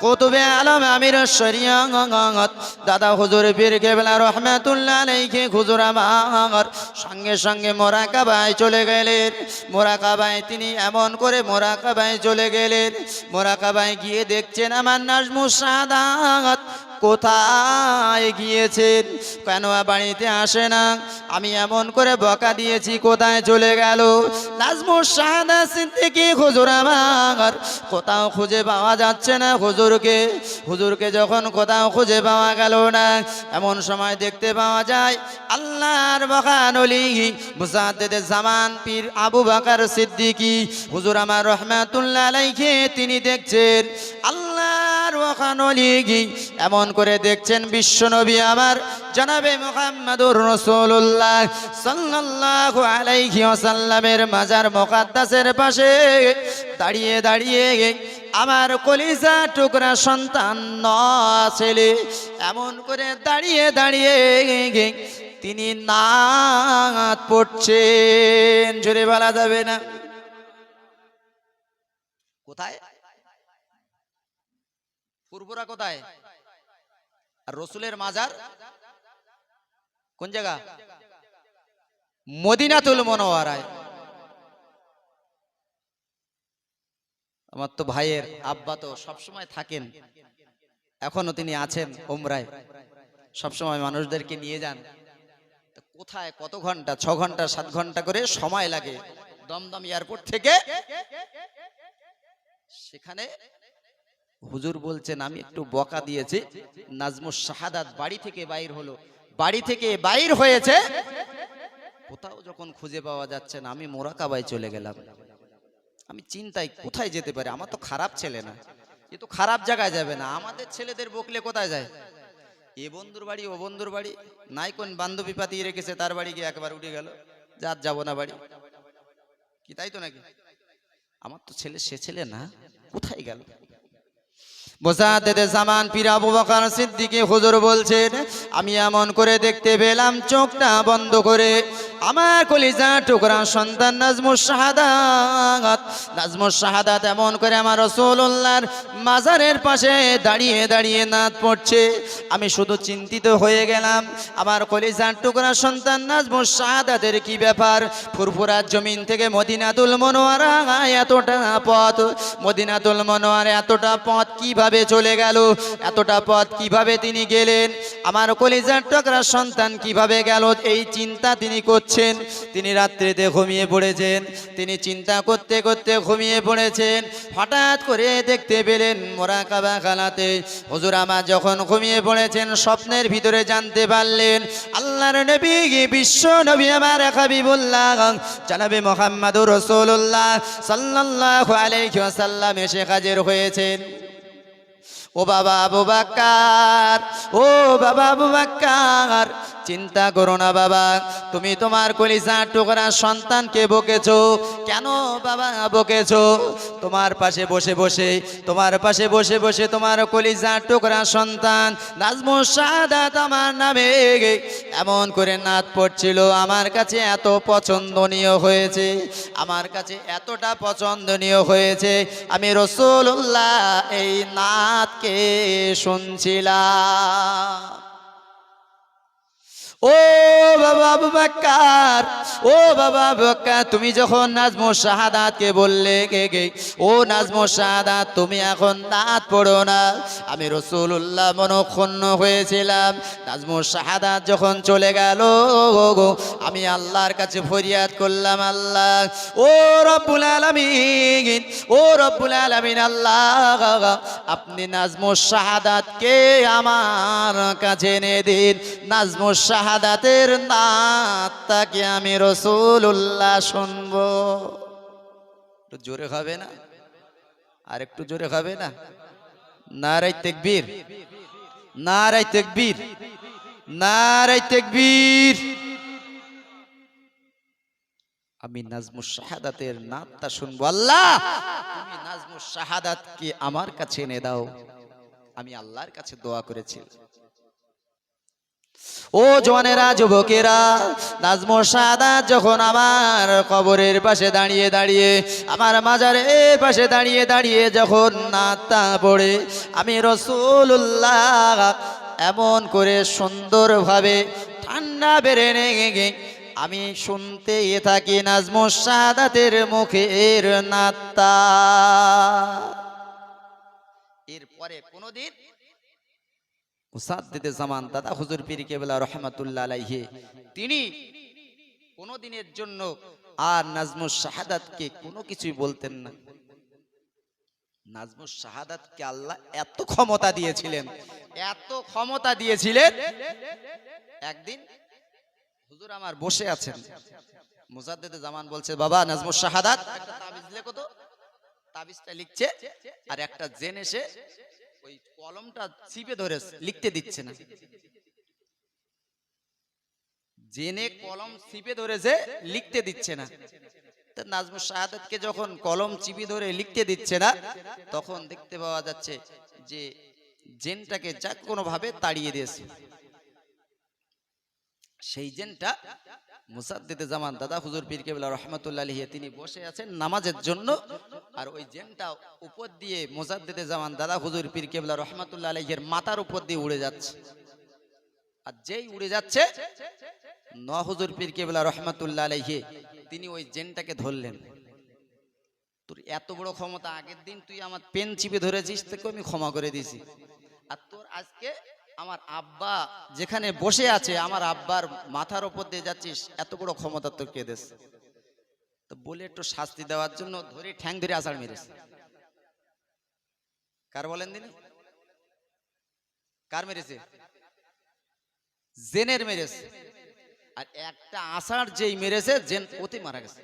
কুতুবে আলম আমির শরিয়ত দাদা হুজুর পীর কেবলা রহমাতুল্লাহ আলাইহি, হুজুর আমার। সঙ্গে সঙ্গে মোরাকাবায় চলে গেলেন। মোরাকাবায় তিনি এমন করে মোরাকাবায় চলে গেলেন। মোরাকাবায় গিয়ে দেখছেন আমার নাজমু সাদাত কোথায় গিয়েছেন? কেন বাড়িতে আসে না? আমি এমন করে বকা দিয়েছি, কোথায় চলে গেল? নাজমুর শাহাদা সিদ্দিকি হুজুর আমার। কোথাও খুঁজে পাওয়া যাচ্ছে না হুজুরকে। হুজুরকে যখন কোথাও খুঁজে পাওয়া গেল না, এমন সময় দেখতে পাওয়া যায়, আল্লাহর বকানলি মুসাদ্দেদের জামান পীর আবু বাকার সিদ্দিকি। হুজুর আমার রহমাতুল্লাহ আলাইহি, তিনি দেখছেন আল্লাহর এমন করে দেখছেন বিশ্বনবী আমার, জনাবে মোহাম্মদুর রসুল্লাহ সাল্লাল্লাহু আলাইহি ওয়াসাল্লামের মাজার মোকাদ্দাসের পাশে দাঁড়িয়ে দাঁড়িয়ে আমার কলিজা টুকরা সন্তান ন ছেলে এমন করে দাঁড়িয়ে দাঁড়িয়ে তিনি নাত পড়ছেন। জোরে বলা যাবে না। কোথায়? পূর্বরা কোথায়? আর রসুলের মাজার? কোন জায়গা? মদিনাতুল মনোয়ারায় আমার তো ভাইয়ের আব্বা তো সবসময় থাকেন। এখনও তিনি আছেন ওমরায় সবসময় মানুষদেরকে নিয়ে যান। কোথায়? কত ঘণ্টা? ছ ঘণ্টা, সাত ঘণ্টা করে সময় লাগে। দমদম এয়ারপোর্ট থেকে সেখানে হুজুর বলছেন, আমি একটু বকা দিয়েছি। নাজমুস শাহাদাত বাড়ি থেকে বাইর হলো। বাড়ি থেকে বাইর হয়েছে। কোথাও যখন খুঁজে পাওয়া যাচ্ছে না, আমি মোরাকাবায় চলে গেলাম। আমি চিন্তায়, কোথায় যেতে পারি? আমার তো খারাপ ছেলে না। এ তো খারাপ জায়গায় যাবে না। আমাদের ছেলেদের বকলে কোথায় যায়? এ বন্ধুর বাড়ি, ও বন্ধুর বাড়ি। নাই কোন বান্ধবী পাতিয়ে রেখেছে, তার বাড়ি গিয়ে একবার উঠে গেল। যার যাব না বাড়ি। কি তাই তো নাকি? আমার তো ছেলে, সে ছেলে না। কোথায় গেল? মোসাদ্দেদে জামান পীর বকর সিদ্দিকী হুজুর বলছেন, আমি এমন করে দেখতে পেলাম, চোখটা বন্ধ করে। আমার কলিজা টুকরা সন্তান নাজমুস শাহাদাত। নাজমুস শাহাদাত এমন করে আমার রসুল্লাহর মাজারের পাশে দাঁড়িয়ে দাঁড়িয়ে নাত পড়ছে। আমি শুধু চিন্তিত হয়ে গেলাম, আমার কলিজার টুকরা সন্তান নাজমুস শাহাদাতের কি ব্যাপার? ফুরফুরার জমিন থেকে মদিনাতুল মনোয়ারা এতটা পথ, মদিনাতুল মনোয়ার এতটা পথ কীভাবে চলে গেল? এতটা পথ কীভাবে তিনি গেলেন? আমার কলিজার টুকরা সন্তান কীভাবে গেল? এই চিন্তা তিনি করছেন। তিনি রাত্রিতে ঘুমিয়ে পড়েছেন। তিনি চিন্তা করতে করতে ঘুমিয়ে পড়েছেন। হঠাৎ করে দেখতে পেলেন মোরাকাবা খালাতে হুজুর আমার যখন ঘুমিয়ে পড়েছেন, স্বপ্নের ভিতরে জানতে পারলেন, আল্লাহর নবী, বিশ্ব নবী আমার হাবিবুল্লাহ, জানাবে মোহাম্মদুর রসুল্লাহ সাল্লাল্লাহু আলাইহি ওয়াসাল্লাম এসে হাজির হয়েছেন। ও বাবা আবু বাক্কার ও বাবা আবু বাক্কার চিন্তা করো না বাবা, তুমি তোমার কলিজা টুকরা সন্তানকে বকেছো। কেন বাবা বকেছো? তোমার পাশে বসে বসে, তোমার পাশে বসে বসে তোমার কলিজা টুকরা সন্তান নাজমুস শাহাদাত আমার নামে এমন করে নাত পড়ছিল, আমার কাছে এত পছন্দনীয় হয়েছে, আমার কাছে এতটা পছন্দনীয় হয়েছে। আমি রসুল্লাহ এই নাতকে শুনছিলাম। ও বাবা আবু ও বাবা বাক্কার, তুমি যখন নাজমো শাহাদাতকে বললে কে কে ও নাজমো শাহাদাত, তুমি এখন দাঁত পড়ো না। আমি রসুল্লাহ মনক্ষুণ্ণ হয়েছিলাম। নাজমো শাহাদাত যখন চলে গেল গো আমি আল্লাহর কাছে ফরিয়াদ করলাম, আল্লাহ, ও রব্বুল আলামিন, ও রব্বুল আলামিন, আল্লাহ, আপনি নাজমো শাহাদাতকে আমার কাছে এনে দিন। নাজমো শাহাদাতের নাতটাকে আমি রসুল রসুল্লাহ শুনব। একটু জোরে হবে না? আর একটু জোরে হবে না? নারাই তেকবীর নারাই তেকবীর নারাই তেকবীর। আমি নাজমুস শাহাদাতের নাতটা শুনব। আল্লাহ, তুমি নাজমুস শাহাদাতকে আমার কাছে এনে দাও। আমি আল্লাহর কাছে দোয়া করেছি। ও জওয়ানেরা, যুবকেরা, নাজমো সাদা যখন আমার কবরের পাশে দাঁড়িয়ে দাঁড়িয়ে, আমার মাজারের পাশে দাঁড়িয়ে দাঁড়িয়ে যখন নাতা পড়ে, আমি রসুল্লাহ এমন করে সুন্দরভাবে ঠান্ডা বেড়ে নেগে আমি শুনতে থাকি নাজমো সাদাতের মুখের নাত্তা এরপরে কোনোদিন মুসাদ্দিদে জামান, দাদা হুজুর পীর কেবলা রহমাতুল্লাহ আলাইহি, তিনি কোনো দিনের জন্য আর নাজমুস শাহাদাতকে কোনো কিছুই বলতেন না। নাজমুস শাহাদাতকে আল্লাহ এত ক্ষমতা দিয়েছিলেন, এত ক্ষমতা দিয়েছিলেন। একদিন হুজুর আমার বসে আছেন। মুসাদ্দিদে জামান বলছে, বাবা, নাজমুস শাহাদাত, একটা তাবিজ লেখো তো। তাবিজটা লিখছে আর একটা জেন এসে ওই কলমটা চিপে ধরে লিখতে দিচ্ছে না। জেনে কলম চিপে ধরেছে লিখতে দিচ্ছে না। তা নাজমুস যখন কলম চিপে ধরে লিখতে দিচ্ছে না, তখন দেখতে পাওয়া যাচ্ছে যে জেনটাকে যা কোনো ভাবে তাড়িয়ে দিয়েছে। সেই জেনটা মুসাদ্দিদে জামান দাদা হুজুর পীর কেবলা রহমতুল্লাহ তিনি বসে আছেন নামাজের জন্য। আর ওই জেনটা উপর দিয়ে মুসাদ্দিদে জামান দাদা হুজুর পীর কেবলা রহমতুল্লাহ আলহিয়ের মাথার উপর দিয়ে উড়ে যাচ্ছে। আর যেই উড়ে যাচ্ছে, ন হুজুর পীর কেবলা রহমতুল্লাহ আলহিয়ে তিনি ওই জেনটাকে ধরলেন। তোর এত বড় ক্ষমতা, আগের দিন তুই আমার পেন চিপে ধরেছিস, তোকে আমি ক্ষমা করে দিছি। আর তোর আজকে আমার আব্বা যেখানে বসে আছে, আমার আব্বার মাথার উপর দিয়ে যাচ্ছিস, এত বড় ক্ষমতা তোর কে দেশ তো বলে একটু শাস্তি দেওয়ার জন্য ধরে ঠ্যাং ধরে আষাঢ় মেরেছে। কার বলেন দিনি কার মেরেছে? জেনের মেরেছে। আর একটা আষাঢ় যেই মেরেছে, জেন ওতে মারা গেছে।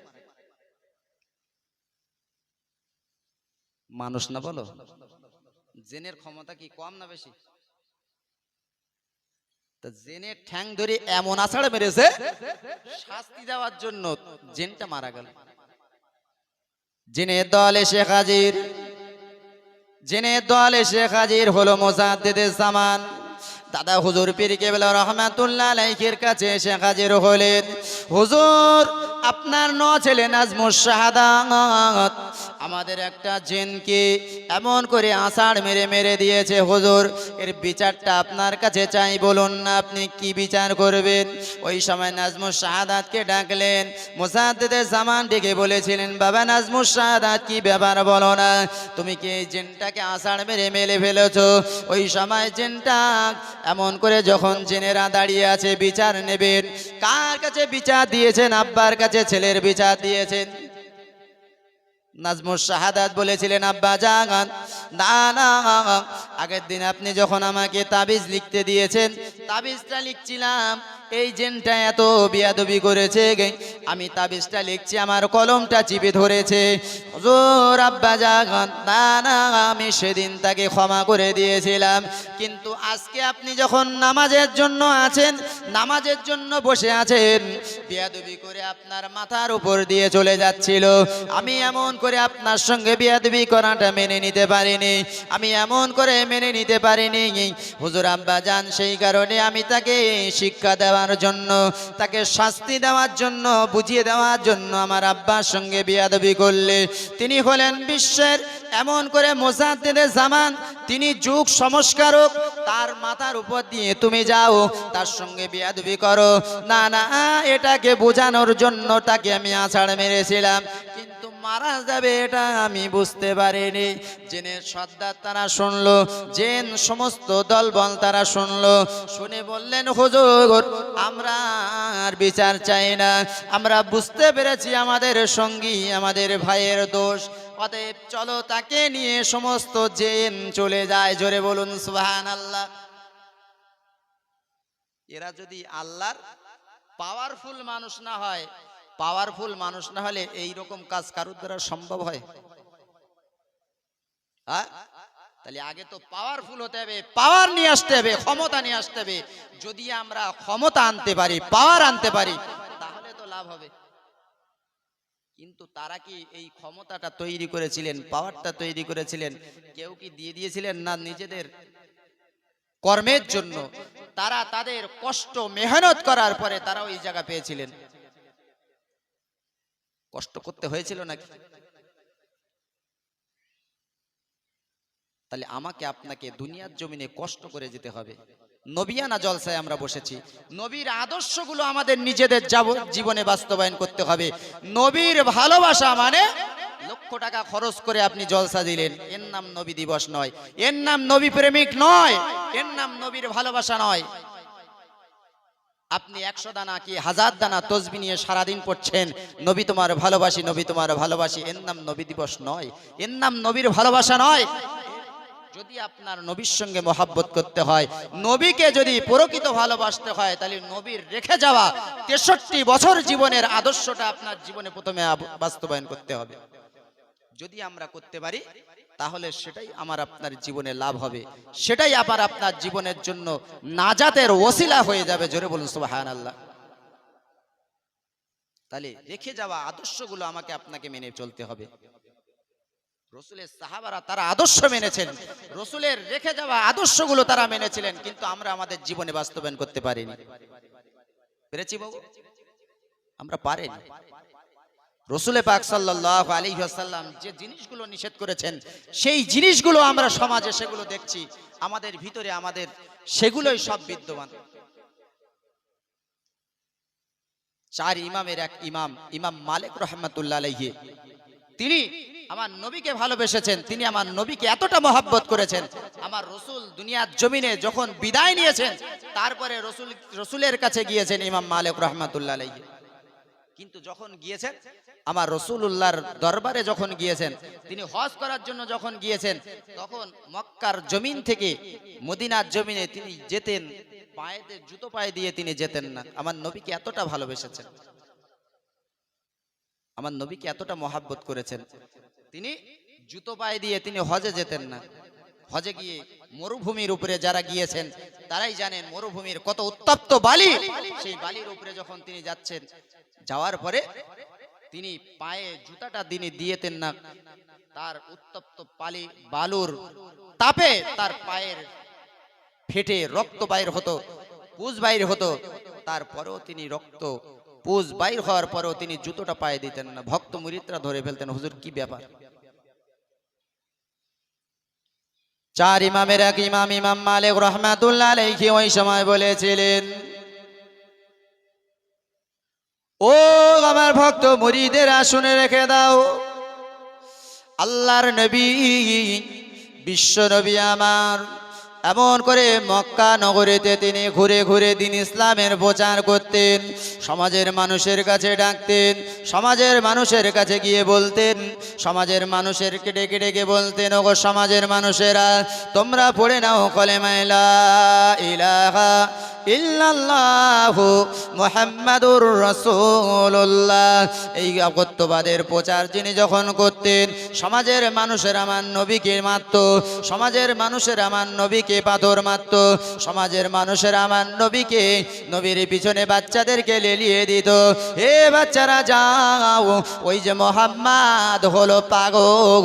মানুষ না বলো? জেনের ক্ষমতা কি কম না বেশি? জেনে ঠ্যাং ধরে এমন আষাঢ় মেরেছে, শাস্তি দেওয়ার জন্য জেনটা মারা গেল। জেনে দল এসে হাজির, জেনে দল এসে হাজির হলো মোজাদ্দেদের জামান। দাদা হুজুর পীর কেবলা রহমাতুল্লাহ আলাইহির কাছে এসে হাজির হলেন, হুজুর, আপনার ন ছেলে নাজমুস শাহাদাত আমাদের একটা জেনকে এমন করে আষাঢ় মেরে মেরে দিয়েছে, হুজুর? এর বিচারটা আপনার কাছে চাই বলুন না, আপনি কি বিচার করবেন? ওই সময় নাজমুস শাহাদাতকে ডাকলেন। মুসাদ্দেদের জামান ডেকে বলেছিলেন, বাবা নাজমুস শাহাদাত, কি ব্যাপার বলো না? তুমি কি এই জেনটাকে আষাঢ় মেরে মেলে ফেলেছ? ওই সময় জেনটা এমন করে যখন জেনেরা দাঁড়িয়ে আছে, বিচার নেবেন। কার কাছে বিচার দিয়েছেন? আব্বার কাছে, ছেলের বিচার দিয়েছেন। নাজমুস শাহাদাত বলেছিলেন, আব্বা, জাগান। না না, আগের দিন আপনি যখন আমাকে তাবিজ লিখতে দিয়েছেন, তাবিজটা লিখছিলাম। এই জেনটা এত বিয়াদবি করেছে গে। আমি তাবিজটা লিখছি, আমার কলমটা চিপে ধরেছে। হুজুর, আব্বা, জাগান। না না, আমি সেদিন তাকে ক্ষমা করে দিয়েছিলাম। কিন্তু আজকে আপনি যখন নামাজের জন্য আছেন, নামাজের জন্য বসে আছেন, বিয়াদবি করে আপনার মাথার উপর দিয়ে চলে যাচ্ছিল। আমি এমন করে আপনার সঙ্গে বিয়াদবি করাটা মেনে নিতে পারিনি। আমি এমন করে মেনে নিতে পারিনি। হুজুর আব্বা যান সেই কারণে আমি তাকে শিক্ষা দেওয়ার জন্য, তাকে শাস্তি দেওয়ার জন্য, বুঝিয়ে দেওয়ার জন্য আমার আব্বার সঙ্গে বিয়াদবি করলে। তিনি হলেন বিশ্বের এমন করে মোজাদ্দেদে জামান। তিনি যুগ সংস্কারক, তার মাথার উপর দিয়ে তুমি যাও, তার সঙ্গে বিয়াদবি করো। না না, এটাকে বোঝানোর জন্য তাকে আমি আছাড় মেরেছিলাম। মারা যাবে এটা আমি বুঝতে পারিনি। জেনে সর্দার তারা শুনলো, জেন সমস্ত দলবল তারা শুনলো। শুনে বললেন, হুজুর, আমরা আর বিচার চাই না। আমরা বুঝতে পেরেছি আমাদের সঙ্গী, আমাদের ভাইয়ের দোষ। অতএব চলো তাকে নিয়ে সমস্ত জেন চলে যায়। জোরে বলুন সুবহান আল্লাহ এরা যদি আল্লাহর পাওয়ারফুল মানুষ না হয় পাওয়ারফুল মানুষ না হলে এই রকম কাজ কারোর দ্বারা সম্ভব হয়? হ্যাঁ? তাহলে আগে তো পাওয়ারফুল হতে হবে, পাওয়ার নিয়ে আসতে হবে, ক্ষমতা নিয়ে আসতে হবে। যদি আমরা ক্ষমতা আনতে পারি, পাওয়ার আনতে পারি, তাহলে তো লাভ হবে। কিন্তু তারা কি এই ক্ষমতাটা তৈরি করেছিলেন, পাওয়ারটা তৈরি করেছিলেন? কেউ কি দিয়ে দিয়েছিলেন না নিজেদের কর্মের জন্য? তারা তাদের কষ্ট, মেহনত করার পরে তারা ওই জায়গা পেয়েছিলেন। কষ্ট করতে হয়েছিল নাকি? তাহলে আমাকে আপনাকে দুনিয়ার জমিনে কষ্ট করে যেতে হবে। নবিয়ানা জলসায় আমরা বসেছি। নবীর আদর্শগুলো আমাদের নিজেদের জীবনে বাস্তবায়ন করতে হবে। নবীর ভালোবাসা মানে লক্ষ টাকা খরচ করে আপনি জলসা দিলেন। এর নাম নবী দিবস নয়। এর নাম নবী প্রেমিক নয়। এর নাম নবীর ভালোবাসা নয়। আপনি একশো দানা কি হাজার দানা তসবি নিয়ে সারাদিন পড়ছেন? নবী তোমার ভালোবাসি, নবী তোমার ভালোবাসি। এর নাম নবী দিবস নয়। এর নাম নবীর ভালোবাসা নয়। যদি আপনার নবীর সঙ্গে মহাব্বত করতে হয়, নবীকে যদি প্রকৃত ভালোবাসতে হয়, তাহলে নবীর রেখে যাওয়া তেষট্টি বছর জীবনের আদর্শটা আপনার জীবনে প্রথমে বাস্তবায়ন করতে হবে। যদি আমরা করতে পারি তাহলে সেটাই আমার আপনার জীবনে লাভ হবে। সেটাই আবার আপনার জীবনের জন্য নাজাতের ওসিলা হয়ে যাবে। জোরে বলুন সুবাহান আল্লাহ তাহলে রেখে যাওয়া আদর্শগুলো আমাকে আপনাকে মেনে চলতে হবে। রসুলের সাহাবারা তারা আদর্শ মেনেছেন। রসুলের রেখে যাওয়া আদর্শগুলো তারা মেনেছিলেন, কিন্তু আমরা আমাদের জীবনে বাস্তবায়ন করতে পারিনি। পেরেছি বাবু? আমরা পারিনি। রসুলে পাক সাল্লাহ আলী আসাল্লাম যে জিনিসগুলো নিষেধ করেছেন, সেই জিনিসগুলো আমরা সমাজে সেগুলো দেখছি। আমাদের ভিতরে আমাদের সেগুলোই সব বিদ্যমান। চার ইমামের এক ইমাম ইমাম মালিক রহমতুল্লাহ আলাইহি। তিনি আমার নবীকে ভালোবেসেছেন, তিনি আমার নবীকে এতটা মহাব্বত করেছেন। আমার রসুল দুনিয়ার জমিনে যখন বিদায় নিয়েছেন, তারপরে রসুল, রসুলের কাছে গিয়েছেন ইমাম মালিক রহমতুল্লাহ আলাইহি। কিন্তু যখন গিয়েছেন, আমার রসুল্লাহর দরবারে যখন গিয়েছেন, তিনি হজ করার জন্য যখন গিয়েছেন, তখন মক্কার জমিন থেকে মদিনার জমিনে তিনি যেতেন, পায়েতে জুতো পায়ে দিয়ে তিনি যেতেন না। আমার নবীকে এতটা ভালোবেসেছেন। আমার নবীকে এতটা মহাব্বত করেছেন। তিনি জুতো পায়ে দিয়ে তিনি হজে যেতেন না। হজে গিয়ে মরুভূমির উপরে যারা গিয়েছেন, তারাই জানেন মরুভূমির কত উত্তপ্ত বালি। সেই বালির উপরে যখন তিনি যাচ্ছেন, যাওয়ার পরে তিনি পায়ে জুতাটা তিনি দিয়েতেন না। তার উত্তপ্ত পালি বালুর তাপে তার পায়ের ফেটে রক্ত বাইর হতো, পুজ বাইর হতো। তারপরেও তিনি রক্ত, পুজ বাইর হওয়ার পরেও তিনি জুতোটা পায়ে দিতেন না। ভক্ত মুরিদরা ধরে ফেলতেন, হুজুর, কি ব্যাপার? চার ইমামের এক ইমাম ইমাম মালিক রহমাতুল্লাহ আলাইহি ওই সময় বলেছিলেন, ও আমার ভক্ত মুরিদের আসনে রেখে দাও। আল্লাহর নবী, বিশ্ব নবী আমার এমন করে মক্কা নগরীতে তিনি ঘুরে ঘুরে দিন ইসলামের প্রচার করতেন, সমাজের মানুষের কাছে ডাকতেন, সমাজের মানুষের কাছে গিয়ে বলতেন, সমাজের মানুষের কেটে গিয়ে বলতেন, ওগো সমাজের মানুষেরা, তোমরা পড়ে নাও কলেমাইলা ইলাহা ইল্লাল্লাহু মুহাম্মাদুর রাসূলুল্লাহ। এই অগত্যবাদের প্রচার যিনি যখন করতেন, সমাজের মানুষের আমার নবীকে মাত্র সমাজের মানুষের আমার নবীকে পাথর মারত? সমাজের মানুষের আমার নবীকে, নবীর পিছনে বাচ্চাদেরকে লেলিয়ে দিত। হে বাচ্চারা, যাও, ওই যে মোহাম্মদ হলো পাগল।